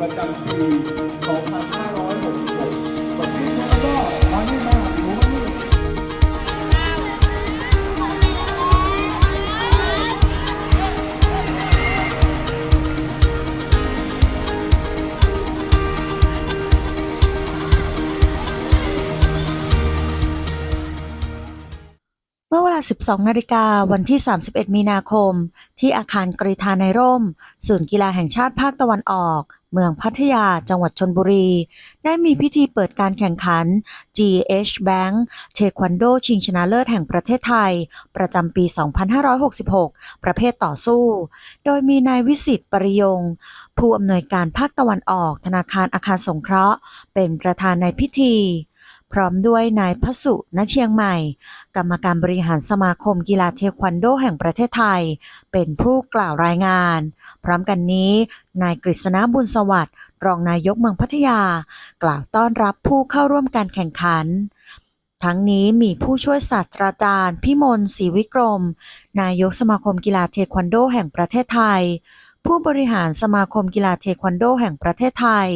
ประจำปี 2500 เมื่อเวลา 12 นาฬิกาวันที่ 31 มีนาคม ที่อาคารกรีธาในร่ม ศูนย์กีฬาแห่งชาติภาคตะวันออก เมืองพัทยา จังหวัดชนบุรี ได้มีพิธีเปิดการแข่งขัน GH Bank เทควันโดชิงชนะเลิศแห่งประเทศไทย ประจำปี 2566 ประเภทต่อสู้ โดยมีนายวิสิตปริยง ผู้อำนวยการภาคตะวันออก ธนาคารอาคารสงเคราะห์ เป็นประธานในพิธี พร้อมด้วยนายพสุณเชียงใหม่ กรรมการบริหารสมาคมกีฬาเทควันโดแห่งประเทศไทย เป็นผู้กล่าวรายงาน พร้อมกันนี้นายกฤษณบุญสวัสดิ์รองนายกเมืองพัทยา กล่าวต้อนรับผู้เข้าร่วมการแข่งขันทั้งนี้มีผู้ช่วยศาสตราจารย์ พิมลศรีวิกรม นายกสมาคมกีฬาเทควันโดแห่งประเทศไทย ผู้บริหารสมาคมกีฬาเทควันโดแห่งประเทศไทย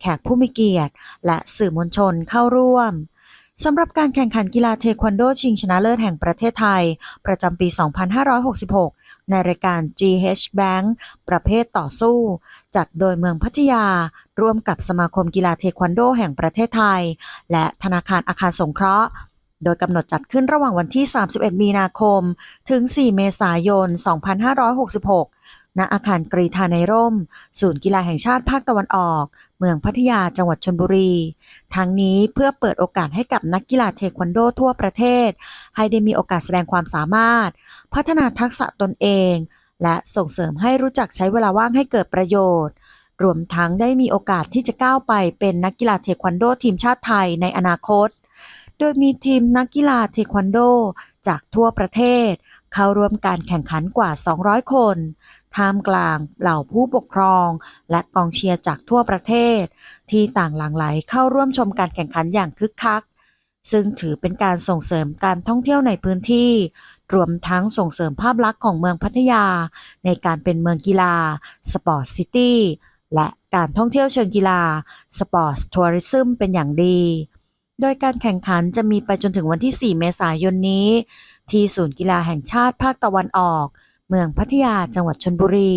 แขกผู้มีเกียรติ และสื่อมวลชนเข้าร่วมสำหรับการแข่งขันกีฬาเทควันโดชิงชนะเลิศแห่งประเทศไทย ประจำปี 2566 ในรายการ GH Bank ประเภทต่อสู้ จัดโดยเมืองพัทยา ร่วมกับสมาคมกีฬาเทควันโดแห่งประเทศไทย และธนาคารอาคารสงเคราะห์ โดยกำหนดจัดขึ้นระหว่างวันที่ 31 มีนาคม ถึง 4 เมษายน 2566 ณอาคารกรีธาในร่ม ศูนย์กีฬาแห่งชาติภาคตะวันออก เมืองพัทยาจังหวัดชลบุรี ทั้งนี้เพื่อเปิดโอกาสให้กับนักกีฬาเทควันโดทั่วประเทศ ให้ได้มีโอกาสแสดงความสามารถ พัฒนาทักษะตนเอง และส่งเสริมให้รู้จักใช้เวลาว่างให้เกิดประโยชน์ รวมทั้งได้มีโอกาสที่จะก้าวไปเป็นนักกีฬาเทควันโดทีมชาติไทยในอนาคต โดยมีทีมนักกีฬาเทควันโดจากทั่วประเทศ เข้าร่วมการแข่งขันกว่า 200 คน ท่ามกลางเหล่าผู้ปกครอง และกองเชียร์จากทั่วประเทศ ที่ต่างหลั่งไหลเข้าร่วมชมการแข่งขันอย่างคึกคัก ซึ่งถือเป็นการส่งเสริมการท่องเที่ยวในพื้นที่ รวมทั้งส่งเสริมภาพลักษณ์ของเมืองพัทยา ในการเป็นเมืองกีฬา สปอร์ตซิตี้และการท่องเที่ยวเชิงกีฬา สปอร์ตทัวริซึมเป็นอย่างดี โดยการแข่งขันจะมีไปจนถึงวันที่ 4 เมษายนนี้ ที่ศูนย์กีฬาแห่งชาติภาคตะวันออก เมืองพัทยาจังหวัดชนบุรี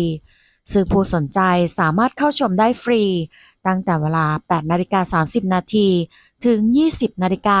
ซึ่งผู้สนใจสามารถเข้าชมได้ฟรี ตั้งแต่เวลา 8 นาฬิกา 30 นาที ถึง 20 นาฬิกา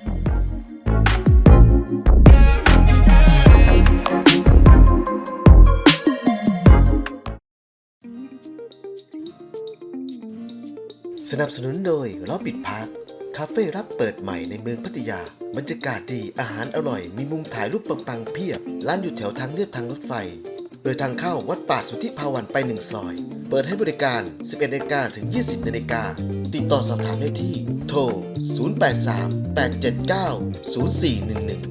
สนับสนุนโดยล้อปิดพักคาเฟ่รับเปิดใหม่ในเมืองพัทยา บรรยากาศดีอาหารอร่อย มีมุมถ่ายรูปปังๆเพียบ ร้านอยู่แถวทางเลียบทางรถไฟ โดยทางเข้าวัดป่าสุทธิภาวันไปหนึ่งซอย เปิดให้บริการ 11นาฬิกาถึง 20นาฬิกาติดต่อสอบถามได้ที่ โทร 083 879 0411